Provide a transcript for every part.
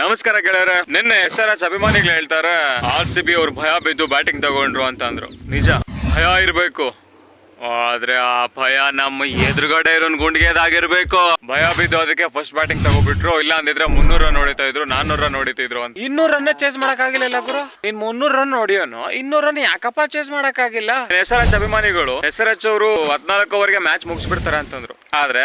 ನಮಸ್ಕಾರ ಗೆಳೆಯರೆ. ನಿನ್ನೆ ಎಸ್ ಆರ್ ಎಚ್ ಅಭಿಮಾನಿಗಳು ಹೇಳ್ತಾರೆ ಆರ್ ಸಿ ಬಿ ಅವ್ರು ಭಯ ಬಿದ್ದು ಬ್ಯಾಟಿಂಗ್ ತಗೊಂಡ್ರು ಅಂತ ಅಂದ್ರು. ನಿಜ ಭಯ ಇರಬೇಕು. ಆದ್ರೆ ಆ ಭಯ ನಮ್ಮ ಎದುರುಗಡೆ ಇರೋನ್ ಗುಂಡಿಗೆದಾಗಿರ್ಬೇಕು ಭಯ ಬಿದ್ದು ಅದಕ್ಕೆ ಫಸ್ಟ್ ಬ್ಯಾಟಿಂಗ್ ತಗೋಬಿಟ್ರು. ಇಲ್ಲ ಅಂದಿದ್ರೆ ಮುನ್ನೂರ ರನ್ ಹೊಡಿತಾ ಇದ್ರು ನಾನ್ನೂರ ರನ್ ಹೊಡಿತಿದ್ರು ಅಂತ. ಇನ್ನೂರ್ ರನ್ ಚೇಸ್ ಮಾಡಕ್ ಆಗಿಲ್ಲ ಗುರು? ನೀನ್ ಮುನ್ನೂರ್ ರನ್ ಹೊಡಿಯೋನು ಇನ್ನೂರ್ ರನ್ ಯಾಕಪ್ಪ ಚೇಸ್ ಮಾಡಕ್ ಆಗಿಲ್ಲ ಎಸ್ ಆರ್ ಎಚ್ ಅಭಿಮಾನಿಗಳು ಎಸ್ ಆರ್ ಎಚ್ ಅವರು ಹದಿನಾಲ್ಕು ಮ್ಯಾಚ್ ಮುಗಿಸ್ಬಿಡ್ತಾರೆ ಅಂತಂದ್ರು. ಆದ್ರೆ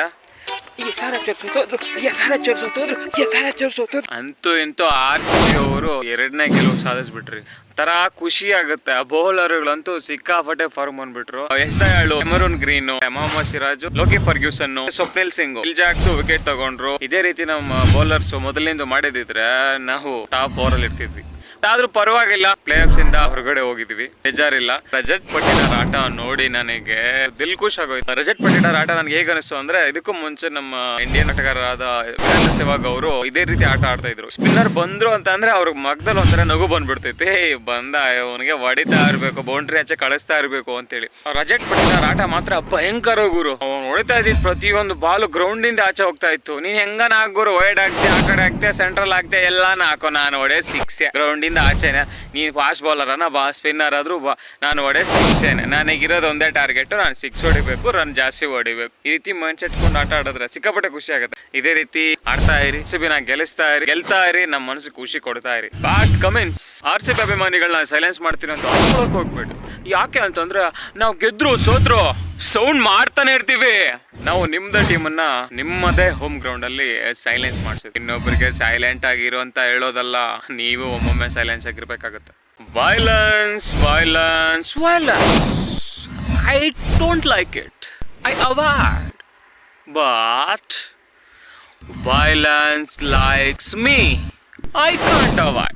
ಅಂತೂ ಇಂತೂ ಆರ್ ಸಿ ಅವರು ಎರಡನೇ ಗೆಲುವು ಸಾಧಿಸ್ಬಿಟ್ರಿ. ತರ ಖುಷಿ ಆಗುತ್ತೆ. ಬೌಲರ್ಗಳಂತೂ ಸಿಕ್ಕಾಪಟ್ಟೆ form ಬಂದ್ಬಿಟ್ರು. Yash Dayal Cameron Green Mohammed Siraj, Lockie Ferguson Swapnil Singh. Will Jacks wicket ತಗೊಂಡ್ರು. ಇದೇ ರೀತಿ ನಮ್ಮ ಬೌಲರ್ಸ್ ಮೊದಲಿಂದ ಮಾಡಿದಿದ್ರೆ ನಾವು ಟಾಪ್ ಫೋರ್ ಅಲ್ಲಿ ಇರ್ತಿದ್ವಿ. ಆದ್ರೂ ಪರವಾಗಿಲ್ಲ. ಪ್ಲೇ ಇಂದ ಹೊರಗಡೆ ಹೋಗಿದ್ವಿ ಬೇಜಾರಿಲ್ಲ. ರಜತ್ ಪಟ್ಟಿದಾರ್ ಆಟ ನೋಡಿ ನನಗೆ ದಿಲ್ ಖುಷ್ ಆಗೋಯ್ತು. ರಜತ್ ಪಟ್ಟಿದಾರ್ ಆಟ ನನ್ಗೆ ಹೇಗೆ ಅನಿಸ್ತು ಅಂದ್ರೆ, ಇದಕ್ಕೂ ಮುಂಚೆ ನಮ್ಮ ಇಂಡಿಯನ್ ಆಟಗಾರರಾದ ವೀರೇಂದ್ರ ಅವರು ಇದೇ ರೀತಿ ಆಟ ಆಡ್ತಾ ಇದ್ರು. ಸ್ಪಿನ್ನರ್ ಬಂದ್ರು ಅಂತ ಅಂದ್ರೆ ಅವ್ರ ಮಗದಲ್ಲಿ ಒಂಥರ ನಗು ಬಂದ್ಬಿಡ್ತೈತಿ ಬಂದ, ಅವನಿಗೆ ಹೊಡಿತಾ ಇರ್ಬೇಕು ಬೌಂಡ್ರಿ ಆಚೆ ಕಳಿಸ್ತಾ ಇರ್ಬೇಕು ಅಂತೇಳಿ. ರಜತ್ ಪಟ್ಟಿದಾರ್ ಆಟ ಮಾತ್ರ ಭಯಂಕರ ಗುರು. ಅವ್ನು ಹೊಡಿತಾ ಇದ್ದಿದ್ ಪ್ರತಿಯೊಂದು ಬಾಲು ಗ್ರೌಂಡ್ ಇಂದ ಆಚೆ ಹೋಗ್ತಾ ಇತ್ತು. ನೀನ್ ಹೆಂಗನ ಗುರು? ವೈಡ್ ಆಗ್ತೀಯ ಆ ಕಡೆ ಆಗ್ತೀಯ ಸೆಂಟ್ರಲ್ ಆಗ್ತೀಯ ಎಲ್ಲಾನ ಹಾಕೋ, ನಾನು ಹೊಡೆ ಸಿಕ್ಸ್ ಗ್ರೌಂಡ್ ಇಂದ ಆಚೆನೆ. ನೀನು ಫಾಸ್ಟ್ ಬೌಲರ್ ಅನ್ನ ಬಾ ಸ್ಪಿನ್ನರ್ ಆದ್ರೂ ಬಾ, ನಾನು ಹೊಡೆ ಸಿಕ್ಸೇನೆ ನನಗಿರೋದು ಒಂದೇ ಟಾರ್ಗೆಟ್ ನಾನು ಸಿಕ್ಸ್ ಹೊಡಿಬೇಕು ರನ್ ಜಾಸ್ತಿ ಹೊಡಿಬೇಕು. ಈ ರೀತಿ ಮೈಂಡ್ ಸೆಟ್ ಕೊಂಡು ಆಟ ಆಡಿದ್ರೆ ಸಿಕ್ಕಾಪಟ್ಟೆ ಖುಷಿ ಆಗುತ್ತೆ. ಇದೇ ರೀತಿ ಆಡ್ತಾ ಇರಿ ಸಿ ಬಿ ಗೆಲ್ಲಿಸ್ತಾ ಇರಿ, ಗೆಲ್ತಾ ಇರಿ ನಮ್ಮ ಮನಸ್ಸಿಗೆ ಖುಷಿ ಕೊಡ್ತಾ ಇರಿ. ಬ್ಯಾಟ್ ಕಮೆಂಟ್ಸ್ ಆರ್ ಸಿ ಅಭಿಮಾನಿಗಳನ್ನ ಸೈಲೆನ್ಸ್ ಮಾಡ್ತೀನಿ ಅಂತ ಹೋಗ್ಬಿಟ್ಟು ಯಾಕೆ ಅಂತಂದ್ರೆ, ನಾವು ಗೆದ್ರು ಸೋತ್ರು ಸೌಂಡ್ ಮಾಡ್ತಾನೆ ಇರ್ತೀವಿ. ನಾವು ನಿಮ್ದ ಟೀಮನ್ನ ನಿಮ್ಮದೇ ಹೋಮ್ ಗ್ರೌಂಡ್ ಅಲ್ಲಿ ಸೈಲೆನ್ಸ್ ಮಾಡ್ಸಿದ್ವಿ. ಇನ್ನೊಬ್ಬರಿಗೆ ಸೈಲೆಂಟ್ ಆಗಿರೋ ಅಂತ ಹೇಳೋದಲ್ಲ, ನೀವು ಒಮ್ಮೊಮ್ಮೆ silence ಆಗಿರ್ಬೇಕಾಗತ್ತೆ. Violence violence violence I don't like it I avoid but violence likes me I can't can't avoid.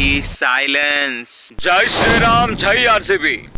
ಈ silence Jai Shriram Jai R C RCB.